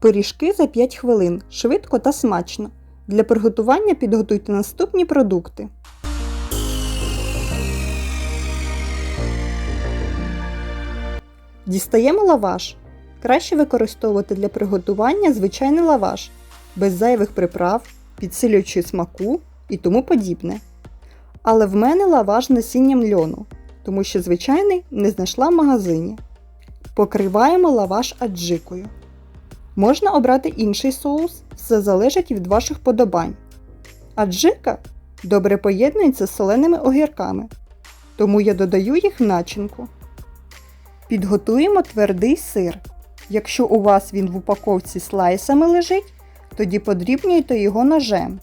Пиріжки за 5 хвилин. Швидко та смачно. Для приготування підготуйте наступні продукти. Дістаємо лаваш. Краще використовувати для приготування звичайний лаваш, без зайвих приправ, підсилюючи смаку і тому подібне. Але в мене лаваш з насінням льону, тому що звичайний не знайшла в магазині. Покриваємо лаваш аджикою. Можна обрати інший соус, все залежить від ваших подобань. Аджика добре поєднується з соленими огірками, тому я додаю їх в начинку. Підготуємо твердий сир. Якщо у вас він в упаковці слайсами лежить, тоді подрібнюйте його ножем.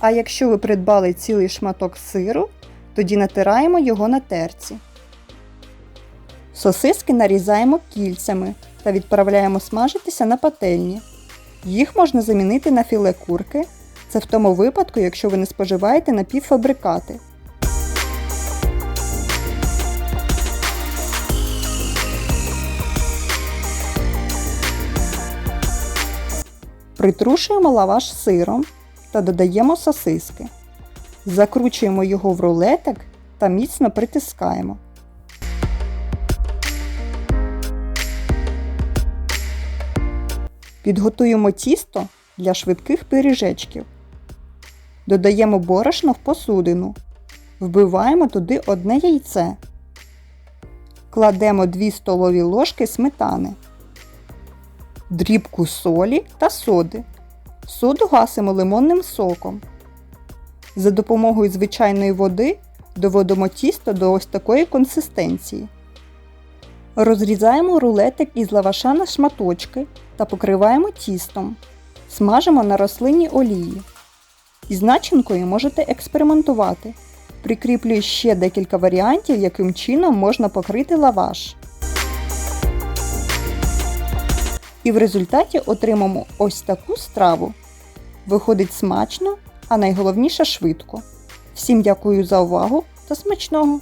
А якщо ви придбали цілий шматок сиру, тоді натираємо його на терці. Сосиски нарізаємо кільцями та відправляємо смажитися на пательні. Їх можна замінити на філе курки. Це в тому випадку, якщо ви не споживаєте напівфабрикати. Притрушуємо лаваш сиром та додаємо сосиски. Закручуємо його в рулетик та міцно притискаємо. Підготуємо тісто для швидких пиріжечків. Додаємо борошно в посудину. Вбиваємо туди одне яйце. Кладемо 2 столові ложки сметани, дрібку солі та соди. Соду гасимо лимонним соком. За допомогою звичайної води доводимо тісто до ось такої консистенції. Розрізаємо рулетик із лаваша на шматочки та покриваємо тістом. Смажимо на рослинній олії. Із начинкою можете експериментувати. Прикріплюю ще декілька варіантів, яким чином можна покрити лаваш. І в результаті отримаємо ось таку страву. Виходить смачно, а найголовніше швидко. Всім дякую за увагу та смачного!